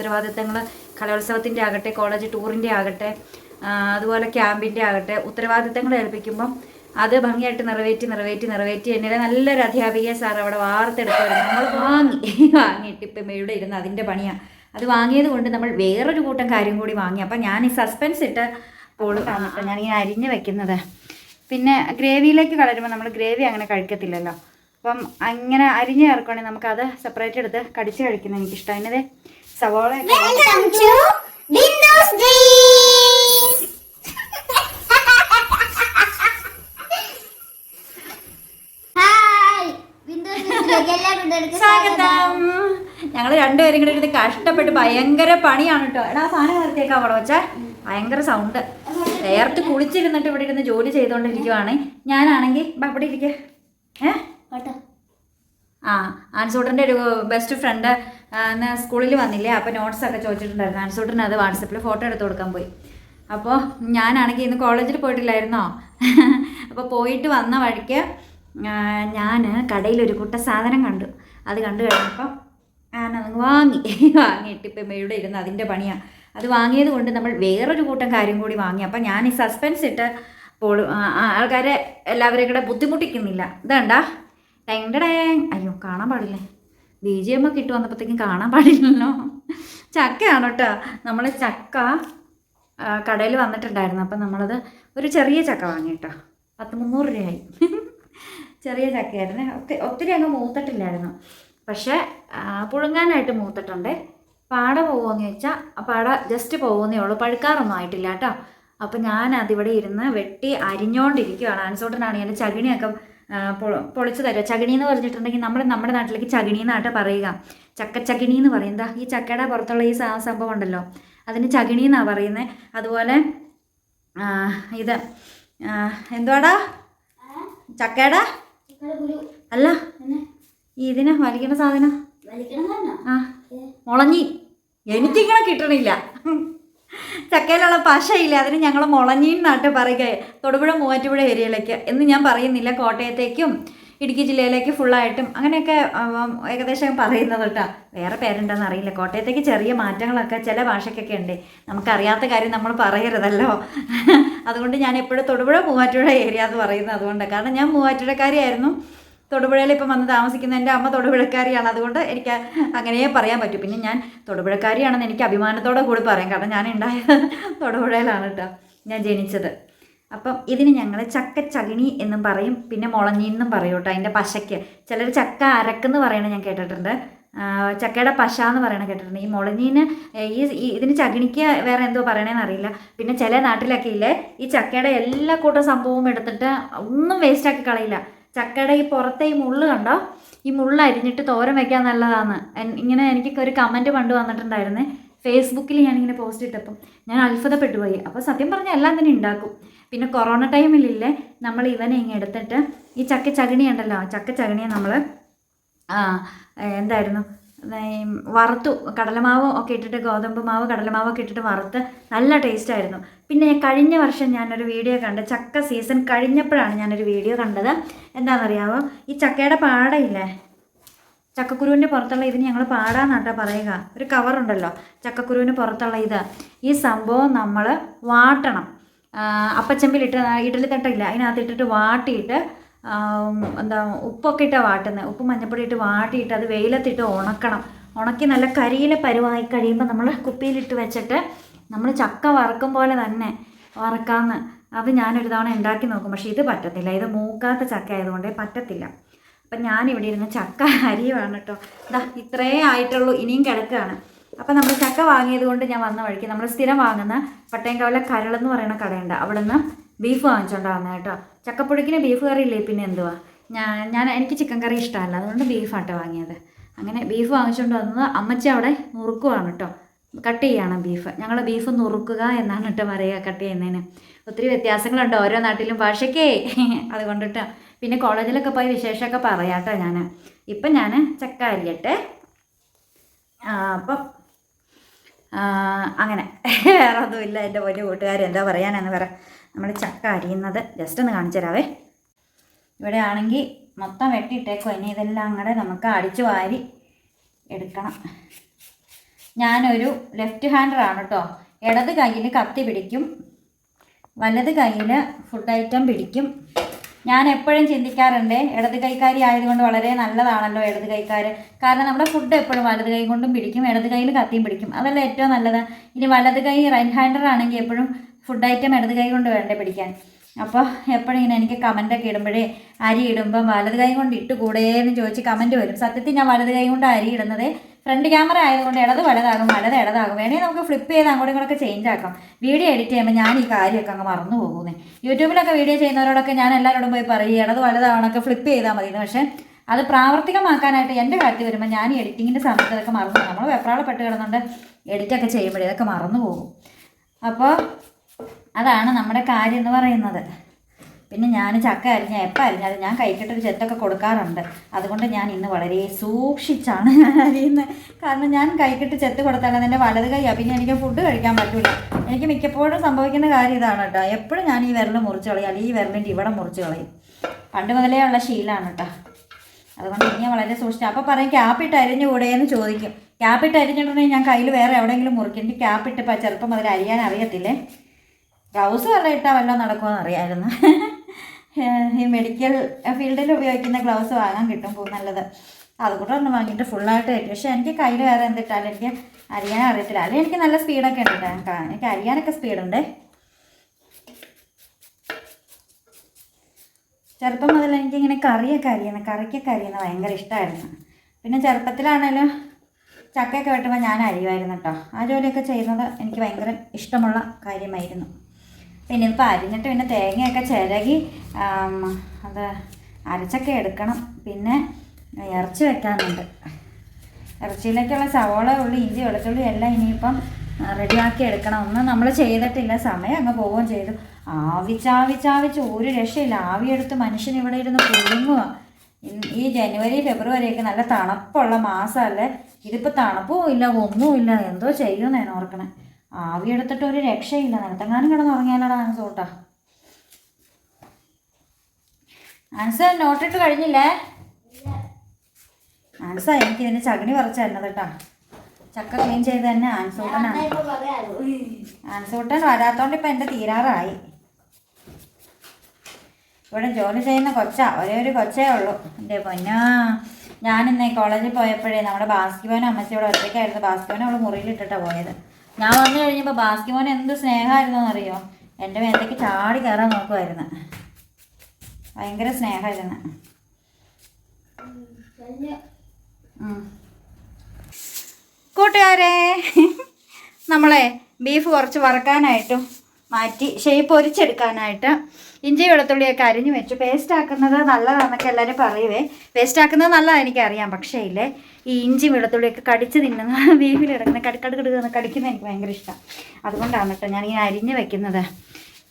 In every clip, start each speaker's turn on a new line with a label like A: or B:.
A: ഉത്തരവാദിത്തങ്ങൾ കലോത്സവത്തിന്റെ ആകട്ടെ കോളേജ് ടൂറിന്റെ ആകട്ടെ അതുപോലെ ക്യാമ്പിന്റെ ആകട്ടെ ഉത്തരവാദിത്തങ്ങൾ ഏൽപ്പിക്കുമ്പം അത് ഭംഗിയായിട്ട് നിറവേറ്റി നിറവേറ്റി നിറവേറ്റി എന്നെ നല്ലൊരു അധ്യാപികയെ സാർ അവിടെ വാർത്തെടുത്ത് നമ്മൾ വാങ്ങി വാങ്ങിയിട്ട് ഇപ്പം ഇവിടെ ഇരുന്ന് അതിന്റെ പണിയാണ് അത് വാങ്ങിയത് കൊണ്ട് നമ്മൾ വേറൊരു കൂട്ടം കാര്യം കൂടി വാങ്ങി. അപ്പം ഞാൻ ഈ സസ്പെൻസ് ഇട്ട് പോൾ കാണിട്ടോ ഞാനിങ്ങനെ അരിഞ്ഞ് വെക്കുന്നത്. പിന്നെ ഗ്രേവിയിലേക്ക് കളരുമ്പോൾ നമ്മൾ ഗ്രേവി അങ്ങനെ കഴിക്കത്തില്ലല്ലോ. അപ്പം അങ്ങനെ അരിഞ്ഞ് ചേർക്കുകയാണെങ്കിൽ നമുക്കത് സെപ്പറേറ്റ് എടുത്ത് കടിച്ച് കഴിക്കുന്നത് എനിക്കിഷ്ടം. അതിനത് സവോള സ്വാഗതം. ഞങ്ങൾ രണ്ടുപേരും കൂടെ എടുത്ത് കഷ്ടപ്പെട്ട് ഭയങ്കര പണിയാണ് കേട്ടോ എടാ സാധനം നിർത്തിയേക്കാ അവിടെ വെച്ചാ ഭയങ്കര സൗണ്ട് നേരത്തെ കുളിച്ചിരുന്നിട്ട് ഇവിടെ ഇരുന്ന് ജോലി ചെയ്തുകൊണ്ടിരിക്കുവാണ് ഞാനാണെങ്കിൽ ഇവിടെ ഇരിക്കേ. ഏ. ആ ആൻസൂട്ടന്റെ ഒരു ബെസ്റ്റ് ഫ്രണ്ട് ഇന്ന് സ്കൂളിൽ വന്നില്ലേ അപ്പോൾ നോട്ട്സ് ഒക്കെ ചോദിച്ചിട്ടുണ്ടായിരുന്നു. അൻസൂട്ടിന് അത് വാട്സപ്പിൽ ഫോട്ടോ എടുത്ത് കൊടുക്കാൻ പോയി. അപ്പോൾ ഞാനാണെങ്കിൽ ഇന്ന് കോളേജിൽ പോയിട്ടില്ലായിരുന്നോ? അപ്പോൾ പോയിട്ട് വന്ന വഴിക്ക് ഞാൻ കടയിൽ ഒരു കൂട്ട സാധനം കണ്ടു. അത് കണ്ടു കഴിഞ്ഞപ്പോൾ ഞാനത് വാങ്ങി. വാങ്ങിയിട്ട് ഇപ്പം ഇവിടെ ഇരുന്ന് അതിന്റെ പണിയാണ് അത് വാങ്ങിയത് കൊണ്ട് നമ്മൾ വേറൊരു കൂട്ടം കാര്യം കൂടി വാങ്ങി. അപ്പം ഞാൻ ഈ സസ്പെൻസ് ഇട്ട് പോൾ ആൾക്കാരെ എല്ലാവരെയും കൂടെ ബുദ്ധിമുട്ടിക്കുന്നില്ല. ഇതാണ്ടാ? ടെങ്. അയ്യോ കാണാൻ പാടില്ലേ? ബി ജി എം ഒക്കെ ഇട്ട് വന്നപ്പോഴത്തേക്കും കാണാൻ പാടില്ലല്ലോ. ചക്കയാണ് കേട്ടോ. നമ്മൾ ചക്ക കടയിൽ വന്നിട്ടുണ്ടായിരുന്നു. അപ്പം നമ്മളത് ഒരു ചെറിയ ചക്ക വാങ്ങി കേട്ടോ. പത്ത് മുന്നൂറ് രൂപയായി. ചെറിയ ചക്കയായിരുന്നു. ഒത്തിരി അങ്ങ് മൂത്തിട്ടില്ലായിരുന്നു. പക്ഷേ പുഴുങ്ങാനായിട്ട് മൂത്തിട്ടുണ്ട്. പാട പോകുമെന്ന് ചോദിച്ചാൽ പാട ജസ്റ്റ് പോകുന്നേ ഉള്ളൂ. പഴുക്കാറൊന്നും ആയിട്ടില്ല കേട്ടോ. അപ്പം ഞാൻ അതിവിടെ ഇരുന്ന് വെട്ടി അരിഞ്ഞോണ്ടിരിക്കുകയാണ് ആൻസോട്ടനാണ് എന്റെ ചകിണിയൊക്കെ പൊളിച്ച് തരുക ചകിണി എന്ന് പറഞ്ഞിട്ടുണ്ടെങ്കിൽ നമ്മൾ നമ്മുടെ നാട്ടിലേക്ക് ചകിണി എന്നാട്ട് പറയുക. ചക്കച്ചകിണി എന്ന് പറയും. എന്താ ഈ ചക്കയുടെ പുറത്തുള്ള ഈ സംഭവം ഉണ്ടല്ലോ. അതിന് ചകിണി എന്നാണ് പറയുന്നത് അതുപോലെ ഇത് എന്തുവാടാ? ചക്കയുടെ? അല്ല ഇതിന്
B: വലിക്കണ സാധനം?
A: ആ മുളഞ്ഞി. എനിക്കിങ്ങനെ കിട്ടണില്ല. ചക്കയിലുള്ള പശയില്ല? അതിന് ഞങ്ങൾ മുളഞ്ഞീൻ നാട്ട് പറയുക. തൊടുപുഴ മൂവാറ്റുപുഴ ഏരിയയിലേക്ക്. എന്ന് ഞാൻ പറയുന്നില്ല. കോട്ടയത്തേക്കും ഇടുക്കി ജില്ലയിലേക്ക് ഫുള്ളായിട്ടും അങ്ങനെയൊക്കെ ഏകദേശം പറയുന്നത് കേട്ടോ. വേറെ പേരുണ്ടെന്ന് അറിയില്ല. കോട്ടയത്തേക്ക് ചെറിയ മാറ്റങ്ങളൊക്കെ ചില ഭാഷയ്ക്കൊക്കെ ഉണ്ട്. നമുക്കറിയാത്ത കാര്യം നമ്മൾ പറയരുതല്ലോ. അതുകൊണ്ട് ഞാൻ എപ്പോഴും തൊടുപുഴ മൂവാറ്റുപുഴ ഏരിയ എന്ന് പറയുന്നത് അതുകൊണ്ട്. കാരണം ഞാൻ മൂവാറ്റുപുഴക്കാരിയായിരുന്നു. തൊടുപുഴയിൽ ഇപ്പം വന്ന് താമസിക്കുന്ന എന്റെ അമ്മ തൊടുപുഴക്കാരിയാണ്. അതുകൊണ്ട് എനിക്ക് അങ്ങനെയേ പറയാൻ പറ്റൂ. പിന്നെ ഞാൻ തൊടുപുഴക്കാരിയാണെന്ന് എനിക്ക് അഭിമാനത്തോടെ കൂടി പറയാം. കാരണം ഞാൻ ഉണ്ടായത് തൊടുപുഴയിലാണ് കേട്ടോ. ഞാൻ ജനിച്ചത്. അപ്പം ഇതിന് ഞങ്ങൾ ചക്ക ചകിണി എന്നും പറയും. പിന്നെ മുളഞ്ഞി എന്നും പറയും കേട്ടോ അതിന്റെ പശയ്ക്ക് ചിലർ ചക്ക അരക്കെന്ന് പറയണത് ഞാൻ കേട്ടിട്ടുണ്ട്. ചക്കയുടെ പശ എന്ന് പറയണ കേട്ടിട്ടുണ്ട്. ഈ മുളഞ്ഞീന് ഈ- ഇതിന് ചകിണിക്ക് വേറെ എന്തോ പറയണേന്ന് അറിയില്ല. പിന്നെ ചില നാട്ടിലൊക്കെ ഇല്ലേ ഈ ചക്കയുടെ എല്ലാ കൂട്ടം സംഭവവും എടുത്തിട്ട് ഒന്നും വേസ്റ്റാക്കി കളയില്ല. ചക്കയുടെ ഈ പുറത്തെ ഈ മുള്ള് കണ്ടോ? ഈ മുള്ള് അരിഞ്ഞിട്ട് തോരൻ വെക്കാൻ നല്ലതാണ് ഇങ്ങനെ എനിക്ക് ഒരു കമന്റ് പണ്ട് വന്നിട്ടുണ്ടായിരുന്നേ. ഫേസ്ബുക്കിൽ ഞാനിങ്ങനെ പോസ്റ്റ് ഇട്ടപ്പം. ഞാൻ അത്ഭുതപ്പെട്ടു പോയി. അപ്പോൾ സത്യം പറഞ്ഞാൽ എല്ലാം തന്നെ ഉണ്ടാക്കും പിന്നെ കൊറോണ ടൈമിലില്ലേ നമ്മൾ ഇവനെ ഇങ്ങനെ എടുത്തിട്ട് ഈ ചക്ക ചകണി ഉണ്ടല്ലോ ചക്ക ചകിണിയെ നമ്മൾ എന്തായിരുന്നു? വറുത്തു കടലമാവ് ഒക്കെ ഇട്ടിട്ട് ഗോതമ്പ് മാവ് കടലമാവ് ഒക്കെ ഇട്ടിട്ട് വറുത്ത് നല്ല ടേസ്റ്റ് ആയിരുന്നു. പിന്നെ കഴിഞ്ഞ വർഷം ഞാനൊരു വീഡിയോ കണ്ട് ചക്ക സീസൺ കഴിഞ്ഞപ്പോഴാണ് ഞാനൊരു വീഡിയോ കണ്ടത്. എന്താണെന്നറിയാമോ ഈ ചക്കയുടെ പാടയില്ലേ? ചക്കക്കുരുവിന്റെ പുറത്തുള്ള ഇതിന് ഞങ്ങൾ പാടാന്നാട്ടോ പറയുക. ഒരു കവറുണ്ടല്ലോ ചക്കക്കുരുവിന് പുറത്തുള്ള ഇത്. ഈ സംഭവം നമ്മൾ വാട്ടണം. അപ്പച്ചമ്പിലിട്ട് ഇഡലി തട്ടില്ല അതിനകത്ത് ഇട്ടിട്ട് വാട്ടിയിട്ട് എന്താ ഉപ്പൊക്കെ ഇട്ടാണ് വാട്ടുന്നത് ഉപ്പ് മഞ്ഞപ്പൊടി ഇട്ട് വാട്ടിയിട്ട് അത് വെയിലത്തിട്ട് ഉണക്കണം. ഉണക്കി നല്ല കരിയില പരുവായി കഴിയുമ്പോൾ നമ്മൾ കുപ്പിയിലിട്ട് വെച്ചിട്ട് നമ്മൾ ചക്ക വറക്കും പോലെ തന്നെ വറക്കാമെന്ന് അത് ഞാനൊരു തവണ ഉണ്ടാക്കി നോക്കും. പക്ഷേ ഇത് പറ്റത്തില്ല. ഇത് മൂക്കാത്ത ചക്ക ആയതുകൊണ്ട് പറ്റത്തില്ല. അപ്പം ഞാനിവിടെ ഇരുന്ന് ചക്ക അരിയുവാണ് കേട്ടോ ഇതാ ഇത്രേ ആയിട്ടുള്ളൂ. ഇനിയും കിടക്കുകയാണ് അപ്പം നമ്മൾ ചക്ക വാങ്ങിയത് കൊണ്ട് ഞാൻ വന്ന വഴിക്ക് നമ്മൾ സ്ഥിരം വാങ്ങുന്ന പട്ടയംകാവില കരളെന്ന് പറയുന്ന കടയുണ്ട്. അവിടെ നിന്ന് ബീഫ് വാങ്ങിച്ചുകൊണ്ടാണ് കേട്ടോ. ചക്കപ്പൊടിക്കിന് ബീഫ് കറി ഇല്ലേ പിന്നെ എന്തുവാ? ഞാൻ ഞാൻ എനിക്ക് ചിക്കൻ കറി ഇഷ്ടമല്ല. അതുകൊണ്ട് ബീഫാട്ടോ വാങ്ങിയത്. അങ്ങനെ ബീഫ് വാങ്ങിച്ചുകൊണ്ട് വന്നത് അമ്മച്ചി അവിടെ നുറുക്കുവാണ് കേട്ടോ. കട്ട് ചെയ്യാണ് ബീഫ്. ഞങ്ങൾ ബീഫ് നുറുക്കുക എന്നാണ് കേട്ടോ പറയുക കട്ട് ചെയ്യുന്നതിന്. ഒത്തിരി വ്യത്യാസങ്ങളുണ്ട് ഓരോ നാട്ടിലും ഭാഷയ്ക്കേ. അതുകൊണ്ടിട്ട് പിന്നെ കോളേജിലൊക്കെ പോയി വിശേഷമൊക്കെ പറയാം കേട്ടോ ഞാൻ ഇപ്പം ഞാൻ ചക്ക അരിയട്ടെ. അപ്പം അങ്ങനെ. വേറെ ഒന്നുമില്ല. എന്റെ വലിയ കൂട്ടുകാർ എന്താ പറയാനെന്ന് പറ. നമ്മൾ ചക്ക അരിയുന്നത്. ജസ്റ്റ് ഒന്ന് കാണിച്ചു തരാവേ. ഇവിടെ ആണെങ്കിൽ മൊത്തം വെട്ടിയിട്ടേക്കോ. ഇനി ഇതെല്ലാം കൂടെ നമുക്ക് അടിച്ചു വാരി എടുക്കണം. ഞാനൊരു ലെഫ്റ്റ് ഹാൻഡറാണ് കേട്ടോ ഇടത് കയ്യിൽ കത്തി പിടിക്കും. വലത് കയ്യിൽ ഫുഡ് ഐറ്റം പിടിക്കും. ഞാൻ എപ്പോഴും ചിന്തിക്കാറുണ്ട് ഇടത് കൈക്കാരി ആയതുകൊണ്ട് വളരെ നല്ലതാണല്ലോ ഇടത് കൈക്കാർ കാരണം നമ്മുടെ ഫുഡ് എപ്പോഴും വലത് കൈ കൊണ്ടും പിടിക്കും ഇടത് കയ്യിൽ കത്തിയും പിടിക്കും. അതല്ല ഏറ്റവും നല്ലത്? ഇനി വലത് കൈ റൈറ്റ് ഹാൻഡർ ആണെങ്കിൽ എപ്പോഴും ഫുഡ് ഐറ്റം ഇടത് കൈ കൊണ്ട് വേണ്ടേ പിടിക്കാൻ. അപ്പോൾ എപ്പോഴും ഇങ്ങനെ എനിക്ക് കമന്റൊക്കെ ഇടുമ്പോഴേ അരി ഇടുമ്പം വലത് കൈ കൊണ്ട് ഇട്ട് കൂടേന്ന് ചോദിച്ച് കമന്റ് വരും. സത്യത്തിൽ ഞാൻ വലത് കൈ കൊണ്ട് അരി ഇടുന്നത്. ഫ്രണ്ട് ക്യാമറ ആയതുകൊണ്ട് ഇടത് വലതാകും വലത് ഇടതാകും. വേണമെങ്കിൽ നമുക്ക് ഫ്ലിപ്പ് ചെയ്ത് അങ്ങോട്ടും ഇങ്ങോട്ടൊക്കെ ചേഞ്ച് ആക്കാം. വീഡിയോ എഡിറ്റ് ചെയ്യുമ്പോൾ ഞാൻ ഈ കാര്യമൊക്കെ അങ്ങ് മറന്നു പോകുന്നേ. യൂട്യൂബിലൊക്കെ വീഡിയോ ചെയ്യുന്നവരോടൊക്കെ ഞാൻ എല്ലാവരോടും പോയി പറയും ഇടത് വലതാവണമൊക്കെ ഫ്ലിപ്പ് ചെയ്താൽ മതി പക്ഷേ അത് പ്രാവർത്തികമാക്കാനായിട്ട് എന്റെ കാര്യത്തിൽ വരുമ്പോൾ ഞാൻ ഈ എഡിറ്റിങ്ങിന്റെ സമയത്ത് ഇതൊക്കെ മറന്നു നമ്മൾ വെപ്രാളപ്പെട്ട് കിടന്നുകൊണ്ട് എഡിറ്റൊക്കെ ചെയ്യുമ്പോഴേ ഇതൊക്കെ മറന്നു പോകും. അപ്പോൾ അതാണ് നമ്മുടെ കാര്യം എന്ന് പറയുന്നത്. പിന്നെ ഞാൻ ചക്ക അരിഞ്ഞ എപ്പ അരിഞ്ഞത് ഞാൻ കൈക്കിട്ടൊരു ചെത്തൊക്കെ കൊടുക്കാറുണ്ട്. അതുകൊണ്ട് ഞാൻ ഇന്ന് വളരെ സൂക്ഷിച്ചാണ് ഞാൻ അരിയുന്നത് കാരണം ഞാൻ കൈക്കിട്ട് ചെത്ത് കൊടുത്താൽ എന്റെ വലത് കൈയാണ് പിന്നെ എനിക്ക് ഫുഡ് കഴിക്കാൻ പറ്റില്ല എനിക്ക് മിക്കപ്പോഴും സംഭവിക്കുന്ന കാര്യം ഇതാണ് കേട്ടോ. എപ്പോഴും ഞാൻ ഈ വിരൽ മുറിച്ച് കളയും അല്ലെങ്കിൽ ഈ വിരലിന്റെ ഇവിടെ മുറിച്ച് കളയും. പണ്ട് മുതലേ ഉള്ള ശീലമാണ് കേട്ടോ. അതുകൊണ്ട് ഇനി വളരെ സൂക്ഷിച്ചു അപ്പോൾ പറയും ക്യാപ്പിട്ട് അരിഞ്ഞു കൂടെയെന്ന് ചോദിക്കും. ക്യാപ്പിട്ട് അരിഞ്ഞിട്ടുണ്ടെങ്കിൽ ഞാൻ കയ്യിൽ വേറെ എവിടെയെങ്കിലും മുറിക്കും. എനിക്ക് ക്യാപ്പിട്ട് ചെറുപ്പം മുതൽ അരിയാൻ അറിയത്തില്ലേ? ഗ്ലൗസ് വല്ല ഇട്ടാൽ വല്ലതും നടക്കുമെന്ന് അറിയാമായിരുന്നു ഈ മെഡിക്കൽ ഫീൽഡിൽ ഉപയോഗിക്കുന്ന ഗ്ലൗസ് വാങ്ങാൻ കിട്ടും നല്ലത്. അതുകൂടെ ഒന്ന് വാങ്ങിയിട്ട് ഫുള്ളായിട്ട് കഴിക്കും പക്ഷേ എനിക്ക് കയ്യിൽ വേറെ എന്തിട്ടാലും എനിക്ക് അറിയാൻ അറിയത്തില്ല. അല്ലെങ്കിൽ എനിക്ക് നല്ല സ്പീഡൊക്കെ ഉണ്ട് കേട്ടോ. എനിക്ക് അറിയാനൊക്കെ സ്പീഡുണ്ട് ചെറുപ്പം മുതൽ എനിക്കിങ്ങനെ കറിയൊക്കെ അറിയുന്നത് കറിക്കൊക്കെ അറിയുന്നത് ഭയങ്കര ഇഷ്ടമായിരുന്നു പിന്നെ ചെറുപ്പത്തിലാണേലും ചക്കയൊക്കെ വെട്ടുമ്പോൾ ഞാൻ അരിയുമായിരുന്നു കേട്ടോ. ആ ജോലിയൊക്കെ ചെയ്യുന്നത് എനിക്ക് ഭയങ്കര ഇഷ്ടമുള്ള കാര്യമായിരുന്നു. പിന്നെ ഇപ്പോൾ അരിഞ്ഞിട്ട് പിന്നെ തേങ്ങയൊക്കെ ചിരകി അത് അരച്ചൊക്കെ എടുക്കണം. പിന്നെ ഇറച്ചി വെക്കാനുണ്ട്. ഇറച്ചിയിലേക്കുള്ള സവോള ഉള്ളി ഇഞ്ചി വെളുത്തുള്ളി എല്ലാം ഇനിയിപ്പം റെഡിയാക്കി എടുക്കണം. ഒന്നും നമ്മൾ ചെയ്തിട്ടില്ല. സമയം അങ്ങ് പോവുകയും ചെയ്തു. ആവിച്ചാവിച്ചാവിച്ച് ഒരു രക്ഷയില്ല. ആവിയെടുത്ത് മനുഷ്യൻ ഇവിടെ ഇരുന്ന് പുഴുങ്ങുക ഈ ജനുവരി ഫെബ്രുവരിയൊക്കെ നല്ല തണുപ്പുള്ള മാസമല്ലേ? ഇതിപ്പോൾ തണുപ്പും ഇല്ല ഒന്നുമില്ല. എന്തോ ചെയ്യുമെന്നാണ് ഓർക്കണേ. ആവി എടുത്തിട്ട് ഒരു രക്ഷയില്ല. നിലത്തെങ്ങാനും കിടന്ന് ഉറങ്ങിയാലടാ ആൻസ് കൂട്ടാ ആൻസ് നോട്ടിട്ട് കഴിഞ്ഞില്ലേ? ആൻസ എനിക്ക് ഇതിന് ചകിണി പറിച്ച് കേട്ടോ. ചക്ക ക്ലീൻ ചെയ്ത് തന്നെ ആൻസൂട്ടനാണ് ആൻസൂട്ടൻ വരാത്തോണ്ട് ഇപ്പം എന്റെ തീരാറായി. ഇവിടെ ജോലി ചെയ്യുന്ന കൊച്ച. ഒരേ ഒരു കൊച്ചേ ഉള്ളൂ. എന്റെ പൊന്നാ. ഞാനിന്ന് കോളേജിൽ പോയപ്പോഴേ നമ്മുടെ ബാസ്കിബോനും അമ്മച്ചിയോടെ ഒറ്റയ്ക്കായിരുന്നു. ബാസ്കിബോനെ അവൾ മുറിയിലിട്ടിട്ടാണ് പോയത്. ഞാൻ വന്നു കഴിഞ്ഞപ്പോൾ ബാസ്കിമോൻ എന്ത് സ്നേഹമായിരുന്നു എന്നറിയോ എന്റെ മേത്തേക്ക് ചാടി കയറാൻ നോക്കുമായിരുന്നു ഭയങ്കര സ്നേഹമായിരുന്നു. കൂട്ടുകാരെ നമ്മളെ ബീഫ് കുറച്ച് വറക്കാനായിട്ടും മാറ്റി ഷേപ്പ് പൊരിച്ചെടുക്കാനായിട്ട് ഇഞ്ചി വെളുത്തുള്ളിയൊക്കെ അരിഞ്ഞു വെച്ചു പേസ്റ്റ് ആക്കുന്നത് നല്ലതാണെന്നൊക്കെ എല്ലാവരും പറയുവേ. പേസ്റ്റ് ആക്കുന്നത് നല്ലതാണ് എനിക്കറിയാം. പക്ഷേ ഇല്ലേ ഈ ഇഞ്ചി വെളുത്തുള്ളിയൊക്കെ കടിച്ച് തിന്നുന്ന ബീഫിൽ കിടക്കുന്ന കടിക്കട് കിടക്കുന്ന കടിക്കുന്ന എനിക്ക് ഭയങ്കര ഇഷ്ടം. അതുകൊണ്ടാണ് കേട്ടോ ഞാനിങ്ങനെ അരിഞ്ഞ് വെക്കുന്നത്.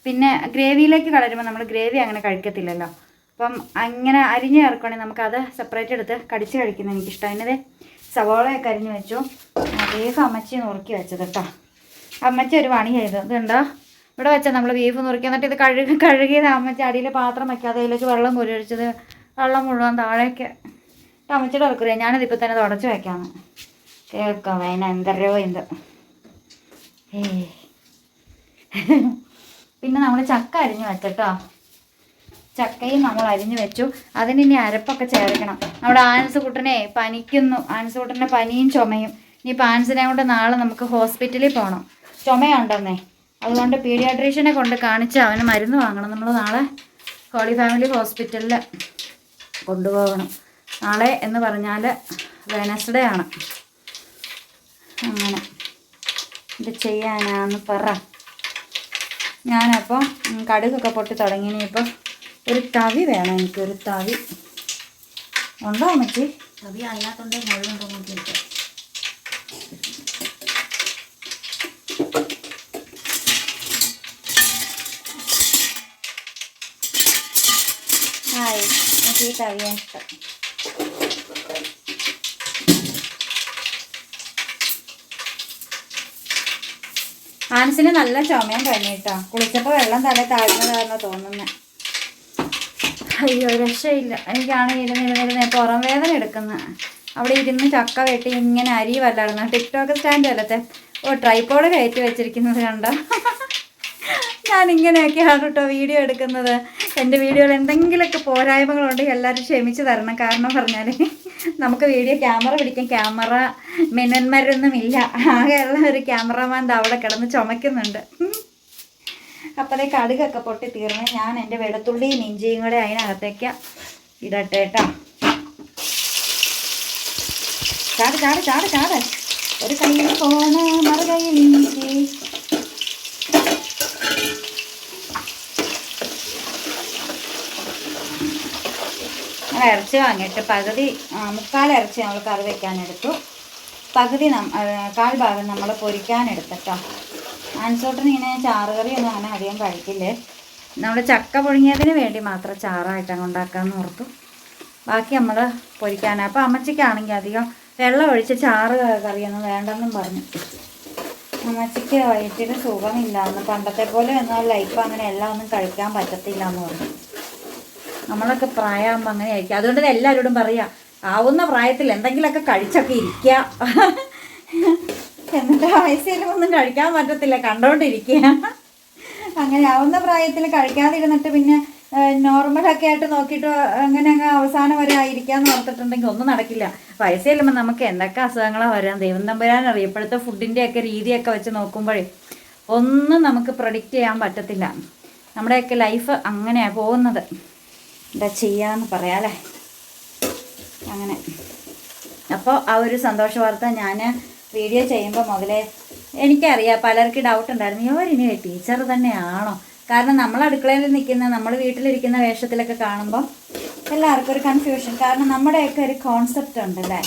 A: പിന്നെ ഗ്രേവിയിലേക്ക് കളരുമ്പോൾ നമ്മൾ ഗ്രേവി അങ്ങനെ കഴിക്കത്തില്ലല്ലോ. അപ്പം അങ്ങനെ അരിഞ്ഞ് ചേർക്കുകയാണെങ്കിൽ നമുക്കത് സെപ്പറേറ്റ് എടുത്ത് കടിച്ച് കഴിക്കുന്നത് എനിക്കിഷ്ടം. അതിനത് സവോളയൊക്കെ അരിഞ്ഞ് വെച്ചു. ബീഫ് അമ്മച്ചി നുറുക്കി വെച്ചത് കേട്ടോ അമ്മച്ചി ഒരു പണി ചെയ്തു. ഇതുണ്ടോ ഇവിടെ വെച്ചാൽ നമ്മൾ ബീഫ് നുറുക്കി. എന്നിട്ട് ഇത് കഴുകി കഴുകിയത് അമ്മച്ചി അടിയിൽ പാത്രം വയ്ക്കാതെ അതിലേക്ക് വെള്ളം കുരിയൊഴിച്ചത് വെള്ളം മുഴുവൻ താഴേക്ക്. അമ്മച്ചിയുടെ ഇറക്കുക ഞാനിത് ഇപ്പം തന്നെ തുടച്ച് വയ്ക്കാമെന്ന് കേൾക്കാം വേന എന്തരോ എന്ത് ഏ പിന്നെ നമ്മൾ ചക്ക അരിഞ്ഞ് വെച്ചിട്ടോ ചക്കയും നമ്മൾ അരിഞ്ഞു വെച്ചു. അതിന് ഇനി അരപ്പൊക്കെ ചേർക്കണം. നമ്മുടെ ആൻസ് കുട്ടനെ പനിക്കുന്നു. ആൻസ് കുട്ടന്റെ പനിയും ചുമയും. ഇനിയിപ്പോൾ ആൻസിനെ കൊണ്ട് നാളെ നമുക്ക് ഹോസ്പിറ്റലിൽ പോകണം ചുമയുണ്ടെന്നേ. അതുകൊണ്ട് പീഡിയാട്രീഷ്യനെ കൊണ്ട് കാണിച്ച് അവന് മരുന്ന് വാങ്ങണം. നമ്മൾ നാളെ ഹോളി ഫാമിലി ഹോസ്പിറ്റലിൽ കൊണ്ടുപോകണം. നാളെ എന്ന് പറഞ്ഞാൽ വെനസ്ഡേ ആണ്. അങ്ങനെ. ഇത് ചെയ്യാനാന്ന് പറ. ഞാനപ്പം ഉം, കടുകൊക്കെ പൊട്ടി തുടങ്ങി. ഇനിയിപ്പം ഒരു തവി വേണം എനിക്ക് ഒരു തവി. ഉണ്ടോ അമ്മച്ചി? തവി അല്ലാത്തോണ്ട് മുഴുവൻ നോക്കിയിട്ട് ഹായ് എനിക്ക് ഈ തവിയാണ് ഇഷ്ടം ആൻസിന് നല്ല ചുമയും കഴിഞ്ഞു കേട്ടോ. കുളിച്ചപ്പോൾ വെള്ളം തല താഴ്ന്നതാണെന്ന് തോന്നുന്നത് അയ്യോ രക്ഷയില്ല. എനിക്കാണെങ്കിൽ ഇരുന്ന് ഇരുന്നിരുന്ന് പുറം വേദന എടുക്കുന്ന. അവിടെ ഇരുന്ന് ചക്ക വെട്ടി ഇങ്ങനെ അരി വല്ലാടുന്ന. ടിക്ടോക്ക് സ്റ്റാൻഡ് അല്ലത്തെ. ഓ ട്രൈപ്പോഡ് കയറ്റി വെച്ചിരിക്കുന്നത് കണ്ടോ? ഞാൻ ഇങ്ങനെയൊക്കെയാണ് കേട്ടോ വീഡിയോ എടുക്കുന്നത്. എന്റെ വീഡിയോയിൽ എന്തെങ്കിലുമൊക്കെ പോരായ്മകളുണ്ടെങ്കിൽ എല്ലാവരും ക്ഷമിച്ച് തരണം. കാരണം പറഞ്ഞാൽ നമുക്ക് വീഡിയോ ക്യാമറ പിടിക്കാൻ ക്യാമറ മിനന്മാരൊന്നും ഇല്ല ആകെയുള്ള ഒരു ക്യാമറമാൻ അവിടെ കിടന്ന് ചുമക്കുന്നുണ്ട്. അപ്പോഴേ കടുകൊക്കെ പൊട്ടി തീർന്ന് ഞാൻ എന്റെ വെളുത്തുള്ളിയും ഇഞ്ചിയും കൂടെ അതിനകത്തേക്ക് ഇടട്ടെ കേട്ടോ. ചാട് ചാട് ചാട് ചാട്. ഒരു കയ്യിൽ പോണ മറു കയ്യിൽ ഇറച്ചി വാങ്ങിയിട്ട് പകുതി മുക്കാൽ ഇറച്ചി നമ്മൾ കറി വെക്കാനെടുത്തു. പകുതി കാൽ ഭാഗം നമ്മൾ പൊരിക്കാനെടുത്തട്ടോ. ആൻസോട്ടിന് ഇങ്ങനെ ഒന്നും അങ്ങനെ അധികം കഴിക്കില്ലേ. നമ്മൾ ചക്ക പുഴുങ്ങിയതിന് വേണ്ടി മാത്രം ചാറായിട്ടങ്ങ് ഉണ്ടാക്കാമെന്ന് ഓർത്തു. ബാക്കി നമ്മൾ പൊരിക്കാനാണ് അപ്പോൾ അമ്മച്ചിക്കാണെങ്കിൽ അധികം വെള്ളം ഒഴിച്ച് ചാറ് കറിയൊന്നും വേണ്ടെന്നും പറഞ്ഞു. അമ്മച്ചിക്ക് വയറ്റിന് സുഖമില്ല എന്ന് പണ്ടത്തെ പോലെ എന്നാൽ ലൈഫ് അങ്ങനെ എല്ലാം ഒന്നും കഴിക്കാൻ പറ്റത്തില്ല എന്ന് പറഞ്ഞു. നമ്മളൊക്കെ പ്രായമാകുമ്പോൾ അങ്ങനെ ആയിരിക്കും അതുകൊണ്ട് തന്നെ എല്ലാവരോടും പറയാം ആവുന്ന പ്രായത്തിൽ എന്തെങ്കിലുമൊക്കെ കഴിച്ചൊക്കെ ഇരിക്കുക എന്നിട്ട് വയസ്സിലും ഒന്നും കഴിക്കാൻ പറ്റത്തില്ല കണ്ടോണ്ടിരിക്കുക അങ്ങനെ ആവുന്ന പ്രായത്തിൽ കഴിക്കാതിരുന്നിട്ട് പിന്നെ നോർമലൊക്കെ ആയിട്ട് നോക്കിയിട്ട് അങ്ങനെ അങ്ങ് അവസാനം വരെ ആയിരിക്കാന്ന് ഓർത്തിട്ടുണ്ടെങ്കിൽ ഒന്നും നടക്കില്ല. വയസ്സേലുമ്പോൾ നമുക്ക് എന്തൊക്കെ അസുഖങ്ങളാണ് വരാൻ ദൈവം തമ്പുരാൻ അറിയപ്പോഴത്തെ ഫുഡിന്റെയൊക്കെ രീതിയൊക്കെ വെച്ച് നോക്കുമ്പോഴേ ഒന്നും നമുക്ക് പ്രൊഡിക്റ്റ് ചെയ്യാൻ പറ്റത്തില്ല. നമ്മുടെയൊക്കെ ലൈഫ് അങ്ങനെയാണ് പോകുന്നത്. എന്താ ചെയ്യാന്ന് പറയാല്ലേ? അങ്ങനെ. അപ്പോൾ ആ ഒരു സന്തോഷ വാർത്ത ഞാൻ വീഡിയോ ചെയ്യുമ്പോൾ മുതലേ എനിക്കറിയാം പലർക്ക് ഡൗട്ട് ഉണ്ടായിരുന്നു. ഇവരിനി ടീച്ചർ തന്നെയാണോ? കാരണം നമ്മൾ അടുക്കളയിൽ നിൽക്കുന്ന നമ്മൾ വീട്ടിലിരിക്കുന്ന വേഷത്തിലൊക്കെ കാണുമ്പോൾ എല്ലാവർക്കും ഒരു കൺഫ്യൂഷൻ കാരണം നമ്മുടെയൊക്കെ ഒരു കോൺസെപ്റ്റ് ഉണ്ട് ഉണ്ടല്ലേ?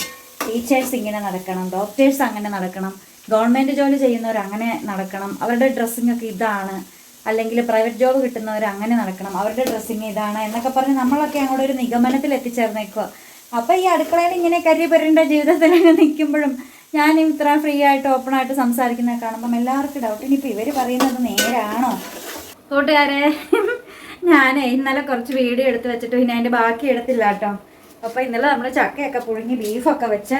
A: ടീച്ചേഴ്സ് ഇങ്ങനെ നടക്കണം ഡോക്ടേഴ്സ് അങ്ങനെ നടക്കണം ഗവൺമെന്റ് ജോലി ചെയ്യുന്നവർ അങ്ങനെ നടക്കണം അവരുടെ ഡ്രസ്സിങ്ങൊക്കെ ഇതാണ്. അല്ലെങ്കിൽ പ്രൈവറ്റ് ജോബ് കിട്ടുന്നവർ അങ്ങനെ നടക്കണം. അവരുടെ ഡ്രസ്സിങ് ഇതാണ് എന്നൊക്കെ പറഞ്ഞ് നമ്മളൊക്കെ അങ്ങോട്ട് ഒരു നിഗമനത്തിൽ എത്തിച്ചേർന്നേക്കുക അപ്പോൾ ഈ അടുക്കളയിൽ ഇങ്ങനെ കരി ജീവിതത്തിൽ ജീവിതത്തിലൊക്കെ നിൽക്കുമ്പോഴും ഞാൻ ഇത്ര ഫ്രീ ആയിട്ട് ഓപ്പൺ ആയിട്ട് സംസാരിക്കുന്നത് കാണുമ്പം എല്ലാവർക്കും ഡൗട്ട് ഇനിയിപ്പോൾ ഇവർ പറയുന്നത് നേരാണോ? കൂട്ടുകാരെ ഞാൻ ഇന്നലെ കുറച്ച് വീഡിയോ എടുത്ത് വെച്ചിട്ട് പിന്നെ അതിന്റെ ബാക്കി എടുത്തില്ല കേട്ടോ. അപ്പോൾ ഇന്നലെ നമ്മൾ ചക്കയൊക്കെ പുഴുങ്ങി ബീഫൊക്കെ വെച്ച്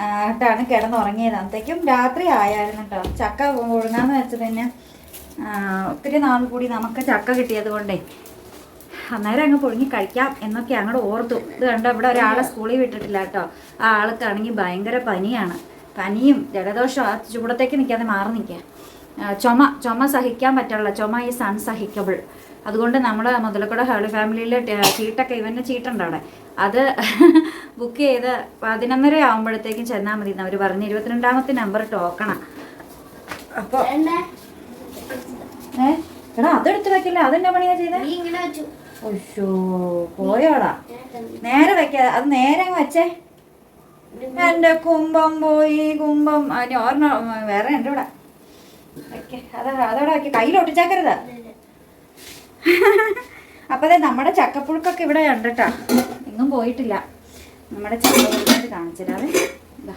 A: ആയിട്ടാണ് ട്ടാണ് കിടന്നുറങ്ങിയത്. അന്നത്തേക്കും രാത്രി ആയായിരുന്നു കേട്ടോ. ചക്ക പുഴുങ്ങാന്ന് ആ, ഒത്തിരി നാൾ കൂടി നമുക്ക് ചക്ക കിട്ടിയത് കൊണ്ടേ. അന്നേരം അങ്ങ് പൊഴുങ്ങി കഴിക്കാം എന്നൊക്കെ അങ്ങോട്ട് ഓർത്തു. ഇത് കണ്ടോ ഇവിടെ ഒരാളെ സ്കൂളിൽ വിട്ടിട്ടില്ല കേട്ടോ. ആ ആൾക്കാണെങ്കിൽ ഭയങ്കര പനിയാണ്. പനിയും ജലദോഷം ആ ചൂടത്തേക്ക് നിൽക്കാതെ മാറി നിൽക്കുക. ചുമ ചുമ സഹിക്കാൻ പറ്റുള്ള ചുമ സൺ സഹിക്കബിൾ. അതുകൊണ്ട് നമ്മൾ മുതലക്കുട ഹേളി ഫാമിലിയിൽ ചീട്ടൊക്കെ ഇവന്റെ ചീട്ടുണ്ട് അവിടെ. അത് ബുക്ക് ചെയ്ത് പതിനൊന്നര ആകുമ്പോഴത്തേക്കും ചെന്നാൽ മതി അവർ പറഞ്ഞ് ഇരുപത്തിരണ്ടാമത്തെ നമ്പർ ടോക്കണ. അപ്പോൾ ഏ? എടാ അതെടുത്ത് വെക്കില്ല? അതെന്നാ പണിയാ ചെയ്തേ ഒയ്യോ പോയോടാ. നേരെ വെക്കാതെ അത് നേരെ വെച്ചേ. എന്റെ കുംഭം പോയി കുംഭം അതിന് ഓർമ്മ വേറെ എന്റെ ഇവിടെ അതാ അത് അതോടെ വെക്കി. കയ്യിൽ ഒട്ടിച്ചേക്കരുത്. അപ്പതേ നമ്മുടെ ചക്കപ്പുഴുക്കൊക്കെ ഇവിടെ ഉണ്ട് കേട്ടോ എങ്ങും പോയിട്ടില്ല. നമ്മുടെ ചക്കപ്പുഴുക്കായിട്ട് കാണിച്ചില്ലാതെ ഇതാ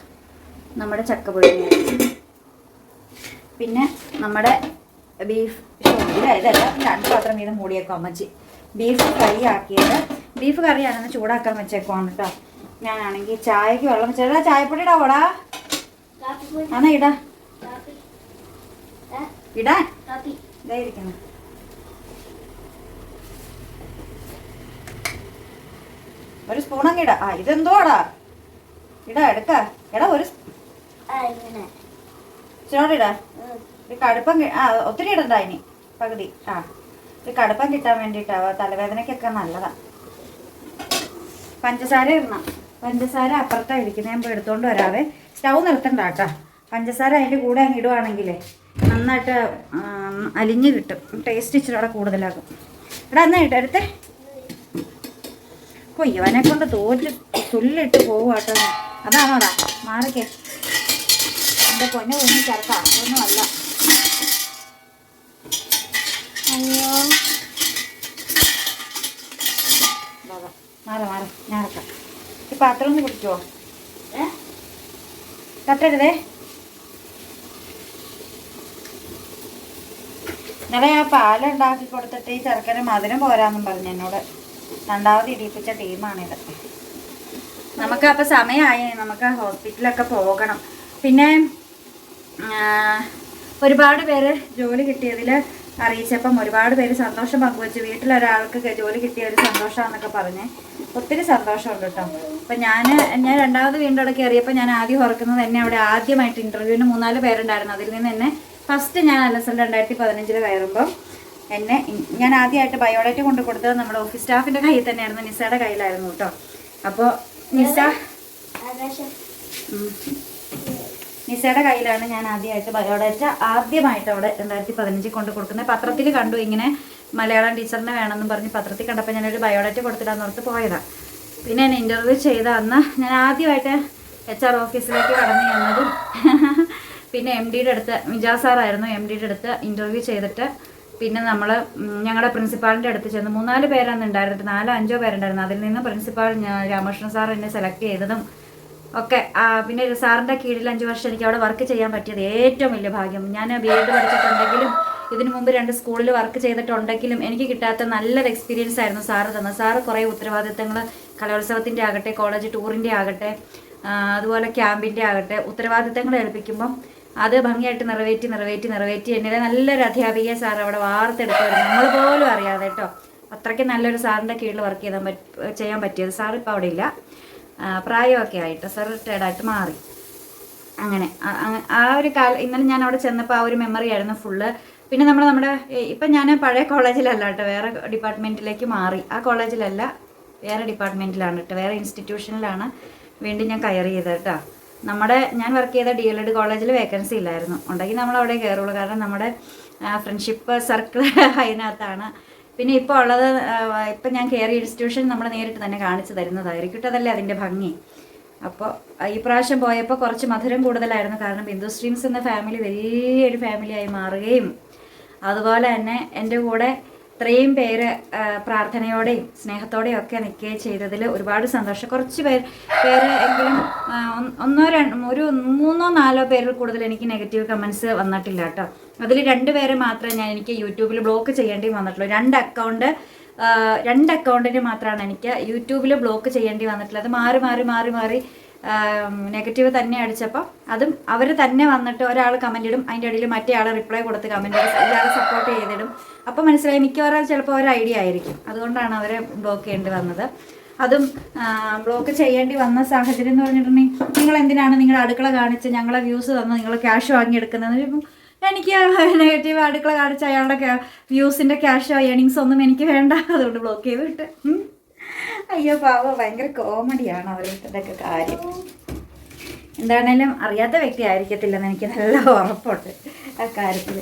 A: നമ്മുടെ ചക്കപ്പുഴുങ്ങ പിന്നെ നമ്മുടെ ബീഫ് ഇല്ല ഇതെല്ലാം രണ്ട് പാത്രം വീതം മൂടിയേക്കും അമ്മച്ചി. ബീഫ് ഫ്രൈ ആക്കിയത്. ബീഫ് കറി ആണെന്ന് ചൂടാക്കാൻ വെച്ചേക്കുവാണ് കേട്ടോ ഞാനാണെങ്കിൽ ചായക്ക് വെള്ളം വെച്ചാ ചായപ്പൊടി ഇടാ
B: ഓടാ പോയി.
A: ഇടാ?
B: ഇടാ?
A: ഇടാൻ ഇതായിരിക്കണം ഒരു സ്പൂൺ അങ്ങ് ഇടാ. ആ ഇതെന്തോടാ? ഇടാ എടുക്ക. എടാ ഒരു. ഇച്ചിനോട് ഇടാ. ഒരു കടുപ്പം ആ ഒത്തിരി ഇടണ്ട ഇനി. പകുതി. ആ. ഒരു കടുപ്പം കിട്ടാൻ വേണ്ടിയിട്ടാ തലവേദനയ്ക്കൊക്കെ നല്ലതാണ് പഞ്ചസാര ഇടണം. പഞ്ചസാര അപ്പുറത്താ ഇരിക്കുന്നത് ഞാൻ പോയി എടുത്തോണ്ട് വരാവേ. സ്റ്റൗ നിർത്തണ്ട കേട്ടോ. പഞ്ചസാര അതിന്റെ കൂടെ അങ്ങ് ഇടുവാണെങ്കിലേ നന്നായിട്ട് അലിഞ്ഞ് കിട്ടും. ടേസ്റ്റ് ഇച്ചിരി കൂടുതലാകും. എടാ എന്നാ ഇട്ട് എടുത്തേ. അപ്പോൾ ഇവനെ കൊണ്ട് തോറ്റ് തുല്ലിട്ട് പോവാട്ടോ അതാണോടാ? മാറിക്കേ. എന്റെ പൊന്നു പൊന്നു ചേർക്കാം. ഒന്നും അല്ല
B: അയ്യോ
A: മാറ മാറ ഞാൻ ഇറക്കാം ഈ പാത്രം ഒന്ന് കുടിക്കുമോ
B: ഏ?
A: തട്ടരുതേ ഇന്നലെ പാലുണ്ടാക്കി കൊടുത്തിട്ട് ഈ ചെറുക്കന് മധുരം പോരാന്നും പറഞ്ഞു എന്നോട് രണ്ടാമത് ഇടിയിപ്പിച്ച ടീമാണിത് നമുക്ക് അപ്പോൾ സമയമായി നമുക്ക് ഹോസ്പിറ്റലൊക്കെ പോകണം പിന്നെ ഒരുപാട് പേര് ജോലി കിട്ടിയതിൽ അറിയിച്ചപ്പം ഒരുപാട് പേര് സന്തോഷം പങ്കുവച്ചു. വീട്ടിലൊരാൾക്ക് ജോലി കിട്ടിയ ഒരു സന്തോഷമാണെന്നൊക്കെ പറഞ്ഞ്. ഒത്തിരി സന്തോഷമുണ്ട് കേട്ടോ. അപ്പം ഞാൻ ഞാൻ രണ്ടാമത് വീണ്ടും കയറിയപ്പോൾ ഞാൻ ആദ്യം ഓർക്കുന്നത് എന്നെ അവിടെ ആദ്യമായിട്ട് ഇന്റർവ്യൂവിന് മൂന്നാൽ പേരുണ്ടായിരുന്നു. അതിൽ നിന്ന് എന്നെ ഫസ്റ്റ് ഞാൻ എൽ എസ് എൽ രണ്ടായിരത്തി പതിനഞ്ചിൽ കയറുമ്പം എന്നെ ഞാൻ ആദ്യമായിട്ട് ബയോഡേറ്റ കൊണ്ട് കൊടുത്തത് നമ്മുടെ ഓഫീസ് സ്റ്റാഫിന്റെ കയ്യിൽ തന്നെയായിരുന്നു നിസയുടെ കയ്യിലായിരുന്നു കേട്ടോ. അപ്പോൾ നിസ. നിസയുടെ കയ്യിലാണ് ഞാൻ ആദ്യമായിട്ട് ബയോഡാറ്റ ആദ്യമായിട്ട് അവിടെ രണ്ടായിരത്തി പതിനഞ്ചിൽ കൊണ്ട് കൊടുക്കുന്നത്. പത്രത്തിൽ കണ്ടു ഇങ്ങനെ മലയാളം ടീച്ചറിനെ വേണമെന്ന് പറഞ്ഞ് പത്രത്തിൽ കണ്ടപ്പോൾ ഞാനൊരു ബയോഡാറ്റ കൊടുത്തിട്ടാന്ന് ഓർത്ത് പോയതാണ് പിന്നെ ഞാൻ ഇന്റർവ്യൂ ചെയ്ത അന്ന് ഞാൻ ആദ്യമായിട്ട് എച്ച് ആർ ഓഫീസിലേക്ക് കടന്നു ചെന്നതും പിന്നെ എം ഡിയുടെ അടുത്ത് മിജാ സാറായിരുന്നു എം ഡിയുടെ അടുത്ത് ഇന്റർവ്യൂ ചെയ്തിട്ട് പിന്നെ നമ്മൾ ഞങ്ങളുടെ പ്രിൻസിപ്പാളിന്റെ അടുത്ത് ചെന്ന് മൂന്നാൽ പേരാണ് ഉണ്ടായിരുന്നത് നാലോ അഞ്ചോ പേരുണ്ടായിരുന്നു. അതിൽ നിന്ന് പ്രിൻസിപ്പാൾ രാമകൃഷ്ണൻ സാർ എന്നെ സെലക്ട് ചെയ്തതും ഒക്കെ പിന്നെ സാറിന്റെ കീഴിൽ അഞ്ച് വർഷം എനിക്ക് അവിടെ വർക്ക് ചെയ്യാൻ പറ്റിയത് ഏറ്റവും വലിയ ഭാഗ്യം. ഞാൻ ബി എഡ് പഠിച്ചിട്ടുണ്ടെങ്കിലും ഇതിനു മുമ്പ് രണ്ട് സ്കൂളിൽ വർക്ക് ചെയ്തിട്ടുണ്ടെങ്കിലും എനിക്ക് കിട്ടാത്ത നല്ലൊരു എക്സ്പീരിയൻസ് ആയിരുന്നു സാറ് തന്നത്. സാറ് കുറേ ഉത്തരവാദിത്തങ്ങൾ കലോത്സവത്തിന്റെ ആകട്ടെ കോളേജ് ടൂറിന്റെ ആകട്ടെ അതുപോലെ ക്യാമ്പിന്റെ ആകട്ടെ ഉത്തരവാദിത്തങ്ങൾ ഏൽപ്പിക്കുമ്പം അത് ഭംഗിയായിട്ട് നിറവേറ്റി നിറവേറ്റി നിറവേറ്റി എന്നെ നല്ലൊരു അധ്യാപികയെ സാർ അവിടെ വാർത്തെടുക്കുമായിരുന്നു നമ്മൾ പോലും അറിയാതെ കേട്ടോ. അത്രയ്ക്ക് നല്ലൊരു സാറിന്റെ കീഴിൽ വർക്ക് ചെയ്താൽ പറ്റ ചെയ്യാൻ പറ്റിയത്. സാർ ഇപ്പോൾ അവിടെ ഇല്ല പ്രായമൊക്കെ ആയിട്ട് റിട്ടയർഡ് ആയിട്ട് മാറി. അങ്ങനെ ആ- ഒരു കാല ഇന്നലെ ഞാൻ അവിടെ ചെന്നപ്പോൾ ആ ഒരു മെമ്മറി ആയിരുന്നു ഫുള്ള് പിന്നെ നമ്മൾ നമ്മുടെ ഇപ്പം ഞാൻ പഴയ കോളേജിലല്ല കേട്ടോ വേറെ ഡിപ്പാർട്ട്മെന്റിലേക്ക് മാറി. ആ കോളേജിലല്ല വേറെ ഡിപ്പാർട്ട്മെന്റിലാണ് കേട്ടോ വേറെ ഇൻസ്റ്റിറ്റ്യൂഷനിലാണ് വീണ്ടും ഞാൻ കയറിയത് കേട്ടോ. നമ്മുടെ ഞാൻ വർക്ക് ചെയ്ത ഡി എൽ എഡ് കോളേജിൽ വേക്കൻസി ഇല്ലായിരുന്നു. ഉണ്ടെങ്കിൽ നമ്മൾ അവിടെ കയറുള്ളൂ കാരണം നമ്മുടെ ഫ്രണ്ട്ഷിപ്പ് സർക്കിൾ അതിനകത്താണ് പിന്നെ ഇപ്പോൾ ഉള്ളത് ഇപ്പം ഞാൻ കയറിയ ഇൻസ്റ്റിറ്റ്യൂഷൻ നമ്മൾ നേരിട്ട് തന്നെ കാണിച്ചു തരുന്നതായിരിക്കും. അതല്ലേ അതിന്റെ ഭംഗി. അപ്പോൾ ഈ പ്രാവശ്യം പോയപ്പോൾ കുറച്ച് മധുരം കൂടുതലായിരുന്നു. കാരണം ബിന്ദു സ്ട്രീംസ് എന്ന ഫാമിലി വലിയൊരു ഫാമിലിയായി മാറുകയും അതുപോലെ തന്നെ എന്റെ കൂടെ ഇത്രയും പേര് പ്രാർത്ഥനയോടെയും സ്നേഹത്തോടെയും ഒക്കെ നിൽക്കുകയും ചെയ്തതിൽ ഒരുപാട് സന്തോഷം. കുറച്ച് പേർ പേര് എങ്കിലും ഒന്നോ രണ്ടോ ഒരു മൂന്നോ നാലോ പേരിൽ കൂടുതൽ എനിക്ക് നെഗറ്റീവ് കമൻസ് വന്നിട്ടില്ല കേട്ടോ. അതിൽ രണ്ട് പേരെ മാത്രമേ ഞാൻ എനിക്ക് യൂട്യൂബിൽ ബ്ലോക്ക് ചെയ്യേണ്ടി വന്നിട്ടുള്ളൂ. രണ്ട് അക്കൗണ്ട് രണ്ട് അക്കൗണ്ടിന് മാത്രമാണ് എനിക്ക് യൂട്യൂബിൽ ബ്ലോക്ക് ചെയ്യേണ്ടി വന്നിട്ടുള്ളത്. മാറി മാറി മാറി മാറി നെഗറ്റീവ് തന്നെ അടിച്ചപ്പോൾ അതും അവർ തന്നെ വന്നിട്ട് ഒരാൾ കമന്റ് ഇടും. അതിന്റെ ഇടയിൽ മറ്റേ ആൾ റിപ്ലൈ കൊടുത്ത് കമന്റ് ഇയാൾ സപ്പോർട്ട് ചെയ്തിടും. അപ്പോൾ മനസ്സിലായി മിക്കവാറും ചിലപ്പോൾ ഒരു ഐഡിയ ആയിരിക്കും. അതുകൊണ്ടാണ് അവരെ ബ്ലോക്ക് ചെയ്യേണ്ടി വന്നത്. അതും ബ്ലോക്ക് ചെയ്യേണ്ടി വന്ന സാഹചര്യം എന്ന് പറഞ്ഞിട്ടുണ്ടെങ്കിൽ നിങ്ങൾ എന്തിനാണ് നിങ്ങളുടെ അടുക്കള കാണിച്ച് ഞങ്ങളെ വ്യൂസ് തന്ന് നിങ്ങൾ ക്യാഷ് വാങ്ങിയെടുക്കുന്നത്? എനിക്ക് നെഗറ്റീവ് അടുക്കള കാണിച്ച് അയാളുടെ വ്യൂസിന്റെ ക്യാഷോ ഏണിങ്സ് ഒന്നും എനിക്ക് വേണ്ട. അതുകൊണ്ട് ബ്ലോക്ക് ചെയ്ത് വിട്ട്. അയ്യോ പാവ. ഭയങ്കര കോമഡിയാണ് അവരുടെ കാര്യം. എന്താണേലും അറിയാത്ത വ്യക്തി ആയിരിക്കത്തില്ലെന്ന് എനിക്ക് നല്ല ഉറപ്പുണ്ട് ആ കാര്യത്തിൽ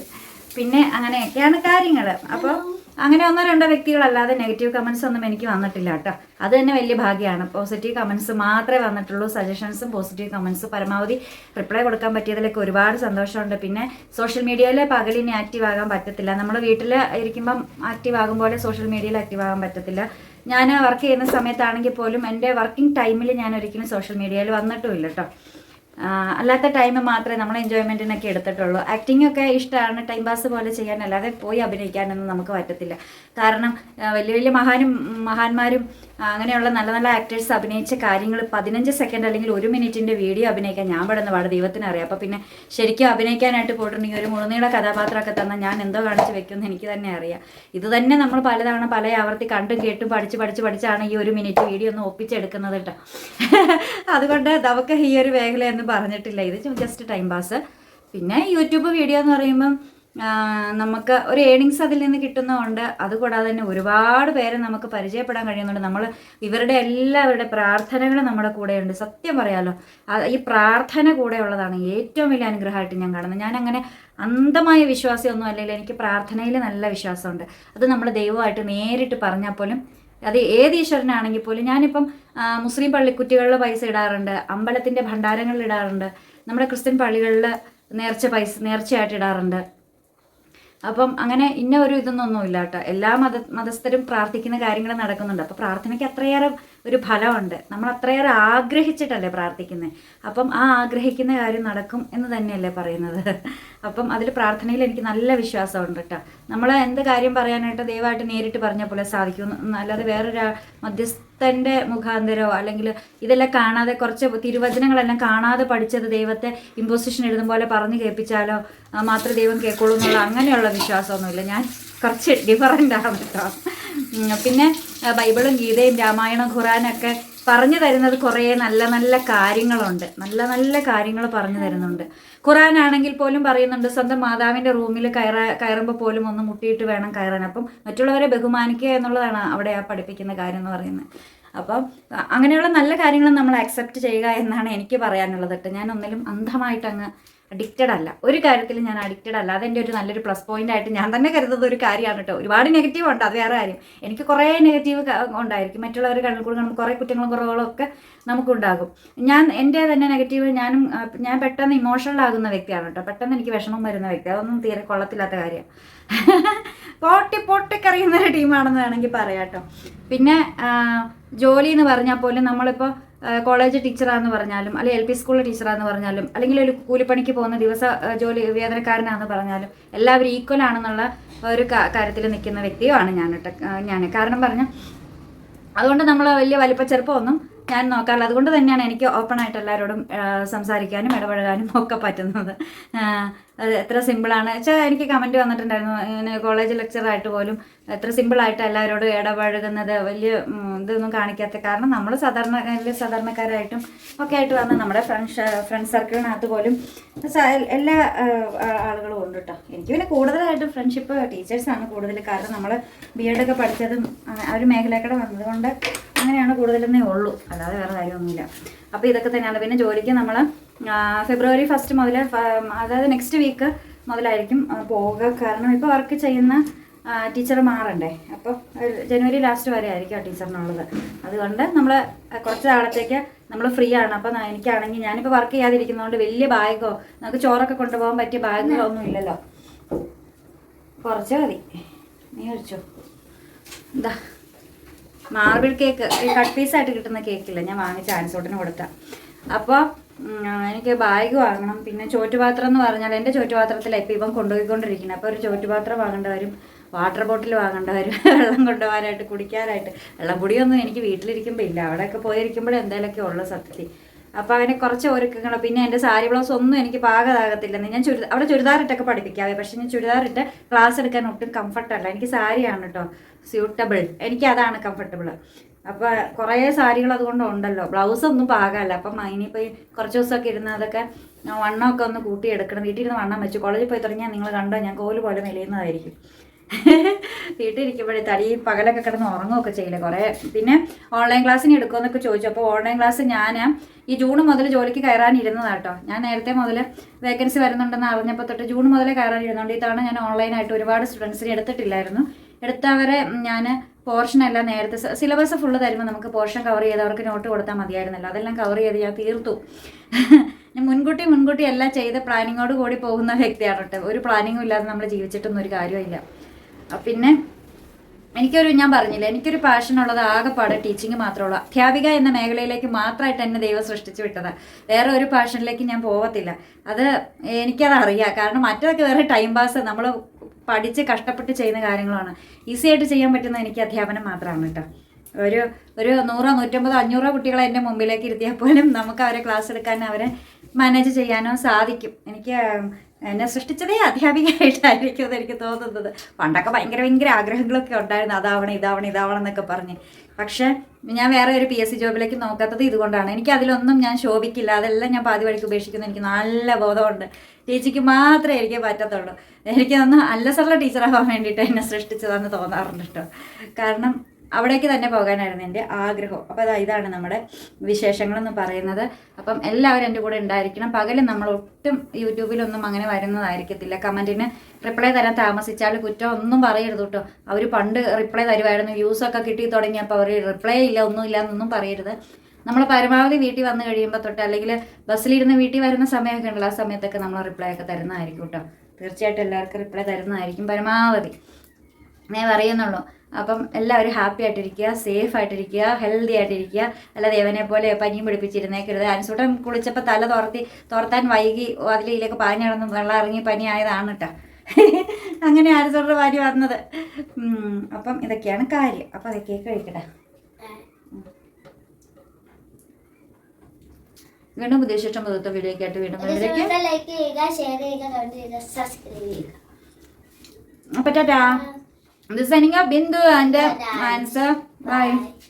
A: പിന്നെ അങ്ങനെയൊക്കെയാണ് കാര്യങ്ങൾ അപ്പോൾ അങ്ങനെ ഒന്നോ രണ്ടോ വ്യക്തികളല്ലാതെ നെഗറ്റീവ് കമൻസ് ഒന്നും എനിക്ക് വന്നിട്ടില്ല കേട്ടോ. അത് തന്നെ വലിയ ഭാഗ്യമാണ്. പോസിറ്റീവ് കമൻസ് മാത്രമേ വന്നിട്ടുള്ളൂ. സജഷൻസും പോസിറ്റീവ് കമൻസും പരമാവധി റിപ്ലൈ കൊടുക്കാൻ പറ്റിയതിലൊക്കെ ഒരുപാട് സന്തോഷമുണ്ട്. പിന്നെ സോഷ്യൽ മീഡിയയിൽ പകലിനി ആക്റ്റീവ് ആകാൻ പറ്റത്തില്ല. നമ്മൾ വീട്ടിൽ ഇരിക്കുമ്പം ആക്റ്റീവ് ആകും പോലെ സോഷ്യൽ മീഡിയയിൽ ആക്റ്റീവ് ആകാൻ പറ്റത്തില്ല. ഞാൻ വർക്ക് ചെയ്യുന്ന സമയത്താണെങ്കിൽ പോലും എന്റെ വർക്കിംഗ് ടൈമിൽ ഞാൻ ഒരിക്കലും സോഷ്യൽ മീഡിയയിൽ വന്നിട്ടുമില്ല കേട്ടോ. അല്ലാത്ത ടൈം മാത്രമേ നമ്മൾ എൻജോയ്മെന്റിനൊക്കെ എടുത്തിട്ടുള്ളൂ. ആക്ടിംഗ് ഒക്കെ ഇഷ്ടമാണ് ടൈം പാസ് പോലെ ചെയ്യാൻ അല്ലാതെ പോയി അഭിനയിക്കാനൊന്നും നമുക്ക് പറ്റത്തില്ല. കാരണം വലിയ വലിയ മഹാനും മഹാന്മാരും അങ്ങനെയുള്ള നല്ല നല്ല ആക്ടേഴ്സ് അഭിനയിച്ച കാര്യങ്ങൾ പതിനഞ്ച് സെക്കൻഡ് അല്ലെങ്കിൽ ഒരു മിനിറ്റിന്റെ വീഡിയോ അഭിനയിക്കാൻ ഞാൻ പെടുന്ന പാട് ദൈവത്തിന് അറിയാം. അപ്പോൾ പിന്നെ ശരിക്കും അഭിനയിക്കാനായിട്ട് പോയിട്ടുണ്ടെങ്കിൽ ഒരു മുഴുനീള കഥാപാത്രമൊക്കെ തന്നാൽ ഞാൻ എന്തോ കാണിച്ച് വെക്കുമെന്ന് എനിക്ക് തന്നെ അറിയാം. ഇത് തന്നെ നമ്മൾ പലതവണ പല ആവർത്തി കണ്ടും കേട്ടും പഠിച്ച് പഠിച്ച് പഠിച്ചാണ് ഈ ഒരു മിനിറ്റ് വീഡിയോ ഒന്ന് ഒപ്പിച്ചെടുക്കുന്നത് കേട്ടോ. അതുകൊണ്ട് നമുക്ക് ഈ ഒരു മേഖലയൊന്നും പറഞ്ഞിട്ടില്ല. ഇത് ജസ്റ്റ് ടൈം പാസ് പിന്നെ യൂട്യൂബ് വീഡിയോ എന്ന് പറയുമ്പം നമുക്ക് ഒരു ഏണിങ്സ് അതിൽ നിന്ന് കിട്ടുന്നതുകൊണ്ട് അതുകൂടാതെ തന്നെ ഒരുപാട് പേരെ നമുക്ക് പരിചയപ്പെടാൻ കഴിയുന്നുണ്ട്. നമ്മൾ ഇവരുടെ എല്ലാവരുടെ പ്രാർത്ഥനകൾ നമ്മുടെ കൂടെയുണ്ട്. സത്യം പറയാലോ ഈ പ്രാർത്ഥന കൂടെ ഉള്ളതാണ് ഏറ്റവും വലിയ അനുഗ്രഹമായിട്ട് ഞാൻ കാണുന്നത്. ഞാൻ അങ്ങനെ അന്ധമായ വിശ്വാസമൊന്നും അല്ലെങ്കിൽ എനിക്ക് പ്രാർത്ഥനയിൽ നല്ല വിശ്വാസമുണ്ട്. അത് നമ്മൾ ദൈവമായിട്ട് നേരിട്ട് പറഞ്ഞാൽ പോലും അത് ഏത് ഈശ്വരനാണെങ്കിൽ പോലും ഞാനിപ്പം മുസ്ലിം പള്ളിക്കുറ്റികളിൽ പൈസ ഇടാറുണ്ട് അമ്പലത്തിന്റെ ഭണ്ഡാരങ്ങളിൽ ഇടാറുണ്ട് നമ്മുടെ ക്രിസ്ത്യൻ പള്ളികളിൽ നേർച്ച പൈസ നേർച്ചയായിട്ട് ഇടാറുണ്ട്. അപ്പം അങ്ങനെ ഇന്ന ഒരു ഇതൊന്നും ഇല്ല കേട്ടോ എല്ലാ മത മതസ്ഥരും പ്രാർത്ഥിക്കുന്ന കാര്യങ്ങൾ നടക്കുന്നുണ്ട്. അപ്പോൾ പ്രാർത്ഥനയ്ക്ക് അത്രയേറെ ഒരു ഫലമുണ്ട്. നമ്മൾ അത്രയേറെ ആഗ്രഹിച്ചിട്ടല്ലേ പ്രാർത്ഥിക്കുന്നത് അപ്പം ആ ആഗ്രഹിക്കുന്ന കാര്യം നടക്കും എന്ന് തന്നെയല്ലേ പറയുന്നത്. അപ്പം അതിൽ പ്രാർത്ഥനയിൽ എനിക്ക് നല്ല വിശ്വാസമുണ്ട് കേട്ടോ നമ്മൾ എന്ത് കാര്യം പറയാനായിട്ട് ദയവായിട്ട് നേരിട്ട് പറഞ്ഞ പോലെ സാധിക്കും അല്ലാതെ വേറൊരു മധ്യസ്ഥന്റെ മുഖാന്തരമോ അല്ലെങ്കിൽ ഇതെല്ലാം കാണാതെ കുറച്ച് തിരുവചനങ്ങളെല്ലാം കാണാതെ പഠിച്ചത് ദൈവത്തെ ഇമ്പോസിഷൻ എഴുതും പോലെ പറഞ്ഞു കേൾപ്പിച്ചാലോ ആ, മാത്രമേ ദൈവം കേൾക്കുള്ളൂ എന്നുള്ള അങ്ങനെയുള്ള വിശ്വാസമൊന്നുമില്ല. ഞാൻ കുറച്ച് ഡിഫറന്റ് ആണ് കേട്ടോ. പിന്നെ ബൈബിളും ഗീതയും രാമായണം ഖുറാനൊക്കെ പറഞ്ഞു തരുന്നത് കുറേ നല്ല നല്ല കാര്യങ്ങളുണ്ട്. നല്ല നല്ല കാര്യങ്ങൾ പറഞ്ഞു തരുന്നുണ്ട്. ഖുറാൻ ആണെങ്കിൽ പോലും പറയുന്നുണ്ട് സ്വന്തം മാതാവിന്റെ റൂമിൽ കയറ കയറുമ്പോൾ പോലും ഒന്ന് മുട്ടിയിട്ട് വേണം കയറാൻ. അപ്പം മറ്റുള്ളവരെ ബഹുമാനിക്കുക എന്നുള്ളതാണ് അവിടെ ആ പഠിപ്പിക്കുന്ന കാര്യം എന്ന് പറയുന്നത്. അപ്പം അങ്ങനെയുള്ള നല്ല കാര്യങ്ങൾ നമ്മൾ അക്സെപ്റ്റ് ചെയ്യുക എന്നാണ് എനിക്ക് പറയാനുള്ളത് കേട്ടോ. ഞാൻ ഒന്നിലും അന്ധമായിട്ട് അങ്ങ് അഡിക്റ്റഡ് അല്ല. ഒരു കാര്യത്തിലും ഞാൻ അഡിക്റ്റഡ് അല്ല. അതെന്റെ ഒരു നല്ലൊരു പ്ലസ് പോയിന്റ് ആയിട്ട് ഞാൻ തന്നെ കരുതുന്ന ഒരു കാര്യമാണ് കേട്ടോ ഒരുപാട് നെഗറ്റീവ് ഉണ്ട്. അത് വേറെ കാര്യം. എനിക്ക് കുറേ നെഗറ്റീവ് ഉണ്ടായിരിക്കും. മറ്റുള്ളവർ കണ്ണിൽ കൂടെ നമുക്ക് കുറേ കുറ്റങ്ങളും കുറവുകളും ഒക്കെ നമുക്കുണ്ടാകും. ഞാൻ എന്റെ തന്നെ നെഗറ്റീവ് ഞാനും ഞാൻ പെട്ടെന്ന് ഇമോഷണൽ ആകുന്ന വ്യക്തിയാണ് കേട്ടോ പെട്ടെന്ന് എനിക്ക് വിഷമം വരുന്ന വ്യക്തി. അതൊന്നും തീരെ കൊള്ളത്തില്ലാത്ത കാര്യം. പൊട്ടി പൊട്ടിക്കറിയുന്ന ഒരു ടീമാണെന്ന് വേണമെങ്കിൽ പറയാം കേട്ടോ പിന്നെ ജോലി എന്ന് പറഞ്ഞാൽ പോലും നമ്മളിപ്പോൾ കോളേജ് ടീച്ചറാന്ന് പറഞ്ഞാലും അല്ലെങ്കിൽ എൽ പി സ്കൂളിലെ ടീച്ചറാന്ന് പറഞ്ഞാലും അല്ലെങ്കിൽ ഒരു കൂലിപ്പണിക്ക് പോകുന്ന ദിവസ ജോലി വേതനക്കാരനാന്ന് പറഞ്ഞാലും എല്ലാവരും ഈക്വൽ ആണെന്നുള്ള ഒരു കാര്യത്തിൽ നിൽക്കുന്ന വ്യക്തിയുമാണ് ഞാൻ ഞാൻ. കാരണം പറഞ്ഞ അതുകൊണ്ട് നമ്മൾ വലിയ വലിപ്പ ചെറുപ്പമൊന്നും ഞാൻ നോക്കാറില്ല. അതുകൊണ്ട് തന്നെയാണ് എനിക്ക് ഓപ്പൺ ആയിട്ട് എല്ലാവരോടും സംസാരിക്കാനും ഇടപഴകാനും ഒക്കെ പറ്റുന്നത്. അത് എത്ര സിമ്പിളാണ്. വെച്ചാൽ എനിക്ക് കമന്റ് വന്നിട്ടുണ്ടായിരുന്നു. ഇങ്ങനെ കോളേജ് ലെക്ചറായിട്ട് പോലും എത്ര സിമ്പിളായിട്ട് എല്ലാവരോടും ഇടപഴകുന്നത് വലിയ ഇതൊന്നും കാണിക്കാത്ത കാരണം നമ്മൾ സാധാരണ സാധാരണക്കാരായിട്ടും ഒക്കെ ആയിട്ട് വന്ന നമ്മുടെ ഫ്രണ്ട്സ് ഫ്രണ്ട് സർക്കിളിനകത്ത് പോലും എല്ലാ ആളുകളും ഉണ്ട് കേട്ടോ എനിക്ക് പിന്നെ കൂടുതലായിട്ടും ഫ്രണ്ട്ഷിപ്പ് ടീച്ചേഴ്സാണ് കൂടുതൽ കാരണം നമ്മൾ ബി എഡൊക്കെ പഠിച്ചതും ആ ഒരു മേഖലയൊക്കെ വന്നതുകൊണ്ട് അങ്ങനെയാണ് കൂടുതലെന്നേ ഉള്ളൂ. അല്ലാതെ വേറെ കാര്യമൊന്നുമില്ല. അപ്പോൾ ഇതൊക്കെ തന്നെയാണ്. പിന്നെ ജോലിക്ക് നമ്മൾ ഫെബ്രുവരി ഫസ്റ്റ് മുതൽ അതായത് നെക്സ്റ്റ് വീക്ക് മുതലായിരിക്കും പോവുക. കാരണം ഇപ്പോൾ വർക്ക് ചെയ്യുന്ന ടീച്ചർ മാറണ്ടേ. അപ്പോൾ ജനുവരി ലാസ്റ്റ് വരെ ആയിരിക്കും ആ ടീച്ചറിനുള്ളത് അതുകൊണ്ട് നമ്മൾ കുറച്ച് നാളത്തേക്ക് നമ്മൾ ഫ്രീ ആണ്. അപ്പം എനിക്കാണെങ്കിൽ ഞാനിപ്പോൾ വർക്ക് ചെയ്യാതിരിക്കുന്നതുകൊണ്ട് വലിയ ബാഗോ നമുക്ക് ചോറൊക്കെ കൊണ്ടുപോകാൻ പറ്റിയ ബാഗുകളോ ഒന്നും ഇല്ലല്ലോ. കുറച്ച് മതി. നീ കഴിച്ചോ? എന്താ മാർബിൾ കേക്ക് ഈ കട്ട് പീസായിട്ട് കിട്ടുന്ന കേക്കില്ല ഞാൻ വാങ്ങിച്ച ആൻസോട്ടിന് കൊടുത്ത. അപ്പോൾ എനിക്ക് ബാഗ് വാങ്ങണം. പിന്നെ ചോറ്റുപാത്രം എന്ന് പറഞ്ഞാൽ എന്റെ ചോറ്റുപാത്രത്തിലാണ് ഇപ്പോൾ ഇവൻ കൊണ്ടുപോയിക്കൊണ്ടിരിക്കുന്നത്. അപ്പോൾ ഒരു ചോറ്റുപാത്രം വാങ്ങേണ്ട വരും. വാട്ടർ ബോട്ടിൽ വാങ്ങേണ്ട വരും. വെള്ളം കൊണ്ടുപോകാനായിട്ട് കുടിക്കാനായിട്ട്. വെള്ളം പൊടിയൊന്നും എനിക്ക് വീട്ടിലിരിക്കുമ്പോൾ ഇല്ല. അവിടെയൊക്കെ പോയിരിക്കുമ്പോഴേ എന്തെങ്കിലുമൊക്കെ ഉള്ള സത്യത്തിൽ. അപ്പോൾ അവനെ കുറച്ച് ഒരുക്കങ്ങൾ. പിന്നെ എന്റെ സാരി ബ്ലൗസ് ഒന്നും എനിക്ക് പാകതാകത്തില്ലെന്ന് ഞാൻ ചുരിദാർ അവിടെ ചുരിദാറിട്ടൊക്കെ പഠിപ്പിക്കാവേ. പക്ഷെ ഞാൻ ചുരിദാറിട്ട് ക്ലാസ് എടുക്കാൻ ഒട്ടും കംഫർട്ടല്ല എനിക്ക് സാരിയാണ് കേട്ടോ സ്യൂട്ടബിൾ എനിക്ക് അതാണ് കംഫർട്ടബിൾ അപ്പോൾ കുറേ സാരികൾ അതുകൊണ്ട് ഉണ്ടല്ലോ. ബ്ലൗസ് ഒന്നും പാകമല്ല അപ്പം ഇനിയിപ്പോൾ കുറച്ച് ദിവസമൊക്കെ ഇരുന്ന് അതൊക്കെ വണ്ണമൊക്കെ ഒന്ന് കൂട്ടിയെടുക്കണം. വീട്ടിൽ ഇരുന്ന് വണ്ണം വെച്ചു. കോളേജിൽ പോയി തുടങ്ങിയാൽ നിങ്ങൾ കണ്ടോ ഞാൻ കോൽ പോലെ മെലിയുന്നതായിരിക്കും. വീട്ടിലിരിക്കുമ്പോഴേ തടി പകലൊക്കെ കിടന്ന് ഉറങ്ങുകയൊക്കെ ചെയ്യില്ല കുറേ. പിന്നെ ഓൺലൈൻ ക്ലാസ്സിന് എടുക്കുമെന്നൊക്കെ ചോദിച്ചു. അപ്പോൾ ഓൺലൈൻ ക്ലാസ് ഞാൻ ഈ ജൂൺ മുതൽ ജോലിക്ക് കയറാനിരുന്നതാണ് കേട്ടോ ഞാൻ നേരത്തെ മുതൽ വേക്കൻസി വരുന്നുണ്ടെന്ന് അറിഞ്ഞപ്പോൾ തൊട്ട് ജൂൺ മുതലേ കയറാനിരുന്നുണ്ട് ഈ തവണ ഞാൻ ഓൺലൈനായിട്ട് ഒരുപാട് സ്റ്റുഡൻസിനെ എടുത്തിട്ടില്ലായിരുന്നു. എടുത്തവരെ ഞാൻ പോർഷൻ എല്ലാം നേരത്തെ സിലബസ് ഫുള്ള് തരുമ്പോൾ നമുക്ക് പോർഷൻ കവർ ചെയ്ത് അവർക്ക് നോട്ട് കൊടുത്താൽ മതിയായിരുന്നല്ലോ. അതെല്ലാം കവർ ചെയ്ത് ഞാൻ തീർത്തു. ഞാൻ മുൻകൂട്ടി മുൻകൂട്ടി എല്ലാം ചെയ്ത് പ്ലാനിങ്ങോട് കൂടി പോകുന്ന വ്യക്തിയാണ് കേട്ടോ. ഒരു പ്ലാനിങ്ങും ഇല്ലാതെ നമ്മൾ ജീവിച്ചിട്ടൊന്നും ഒരു കാര്യമില്ല പിന്നെ എനിക്കൊരു ഞാൻ പറഞ്ഞില്ല എനിക്കൊരു പാഷൻ ഉള്ളത് ആകെപ്പാട് ടീച്ചിങ് മാത്രമുള്ള അധ്യാപിക എന്ന മേഖലയിലേക്ക് മാത്രമായിട്ട് എന്നെ ദൈവം സൃഷ്ടിച്ചു വിട്ടതാണ് വേറെ ഒരു പാഷനിലേക്ക് ഞാൻ പോകത്തില്ല അത് എനിക്കത് അറിയാം. കാരണം മറ്റൊക്കെ വേറെ ടൈം പാസ് നമ്മൾ പഠിച്ച് കഷ്ടപ്പെട്ട് ചെയ്യുന്ന കാര്യങ്ങളാണ്. ഈസി ആയിട്ട് ചെയ്യാൻ പറ്റുന്നത് എനിക്ക് അധ്യാപനം മാത്രമാണ് കേട്ടോ. ഒരു ഒരു നൂറോ നൂറ്റമ്പതോ അഞ്ഞൂറോ കുട്ടികളെ എന്റെ മുമ്പിലേക്ക് ഇരുത്തിയാൽ പോലും നമുക്ക് അവരെ ക്ലാസ് എടുക്കാൻ അവരെ മാനേജ് ചെയ്യാനോ സാധിക്കും. എനിക്ക് എന്നെ സൃഷ്ടിച്ചതേ അധ്യാപികയായിട്ടായിരിക്കും എന്ന് എനിക്ക് തോന്നുന്നത്. പണ്ടൊക്കെ ഭയങ്കര ഭയങ്കര ആഗ്രഹങ്ങളൊക്കെ ഉണ്ടായിരുന്നു. അതാവണം ഇതാവണം ഇതാവണം എന്നൊക്കെ പറഞ്ഞ്. പക്ഷേ ഞാൻ വേറെ ഒരു പി എസ് സി ജോബിലേക്ക് നോക്കാത്തത് ഇതുകൊണ്ടാണ്. എനിക്ക് അതിലൊന്നും ഞാൻ ശോഭിക്കില്ല. അതെല്ലാം ഞാൻ പാതി വഴിക്ക് ഉപേക്ഷിക്കുന്നു. എനിക്ക് നല്ല ബോധമുണ്ട്. ടീച്ചിക്ക് മാത്രമേ എനിക്ക് പറ്റത്തുള്ളൂ. എനിക്ക് അല്ല അല്ലസറുള്ള ടീച്ചറാവാൻ വേണ്ടിയിട്ട് എന്നെ സൃഷ്ടിച്ചതാണെന്ന് തോന്നാറുണ്ട് കേട്ടോ കാരണം അവിടേക്ക് തന്നെ പോകാനായിരുന്നു എന്റെ ആഗ്രഹം. അപ്പോൾ അതാ ഇതാണ് നമ്മുടെ വിശേഷങ്ങളെന്ന് പറയുന്നത്. അപ്പം എല്ലാവരും എന്റെ കൂടെ ഉണ്ടായിരിക്കണം. പകലും നമ്മൾ ഒട്ടും യൂട്യൂബിലൊന്നും അങ്ങനെ വരുന്നതായിരിക്കത്തില്ല. കമന്റിന് റിപ്ലൈ തരാൻ താമസിച്ചാൽ കുറ്റം ഒന്നും പറയരുത് കേട്ടോ. അവർ പണ്ട് റിപ്ലൈ തരുമായിരുന്നു. വ്യൂസൊക്കെ കിട്ടി തുടങ്ങിയപ്പോൾ അവർ റിപ്ലൈ ഇല്ല ഒന്നുമില്ല എന്നൊന്നും പറയരുത്. നമ്മൾ പരമാവധി വീട്ടിൽ വന്നു കഴിയുമ്പോൾ തൊട്ട് അല്ലെങ്കിൽ ബസ്സിലിരുന്ന് വീട്ടിൽ വരുന്ന സമയമൊക്കെ ഉണ്ടല്ലോ ആ സമയത്തൊക്കെ നമ്മൾ റിപ്ലൈ ഒക്കെ തരുന്നതായിരിക്കും കേട്ടോ. തീർച്ചയായിട്ടും എല്ലാവർക്കും റിപ്ലൈ തരുന്നതായിരിക്കും പരമാവധി. ഞാൻ പറയുന്നുള്ളൂ. അപ്പം എല്ലാവരും ഹാപ്പി ആയിട്ടിരിക്കുക സേഫ് ആയിട്ടിരിക്കുക ഹെൽത്തി ആയിട്ടിരിക്കുക. അല്ലാതെ ദേവനെ പോലെ പനിയും പിടിപ്പിച്ചിരുന്നേക്കരുത്. അനുസൂട്ടം കുളിച്ചപ്പോൾ തല തുറത്തി തുറത്താൻ വൈകി അതിലേക്ക് പാഞ്ഞ് കിടന്ന് വെള്ളം ഇറങ്ങി പനി ആയതാണ് കേട്ടോ അങ്ങനെ അനുസൂട്ട ഭാര്യ വന്നത്. അപ്പം ഇതൊക്കെയാണ് കാര്യം. അപ്പം അത് കേക്ക് കഴിക്കട്ടെ. വീണ്ടും പുതിയ ശേഷം പുതുത്ത വീഡിയോ ആയിട്ട് വീണ്ടും അപ്പറ്റാ
B: ലൈക്ക് ചെയ്യുക ഷെയർ ചെയ്യുക കമന്റ് ചെയ്യുക സബ്സ്ക്രൈബ് ചെയ്യുക.
A: അപ്പം ടാറ്റാ ഇത് Bindu Bindu and Ansar bye
B: Bye.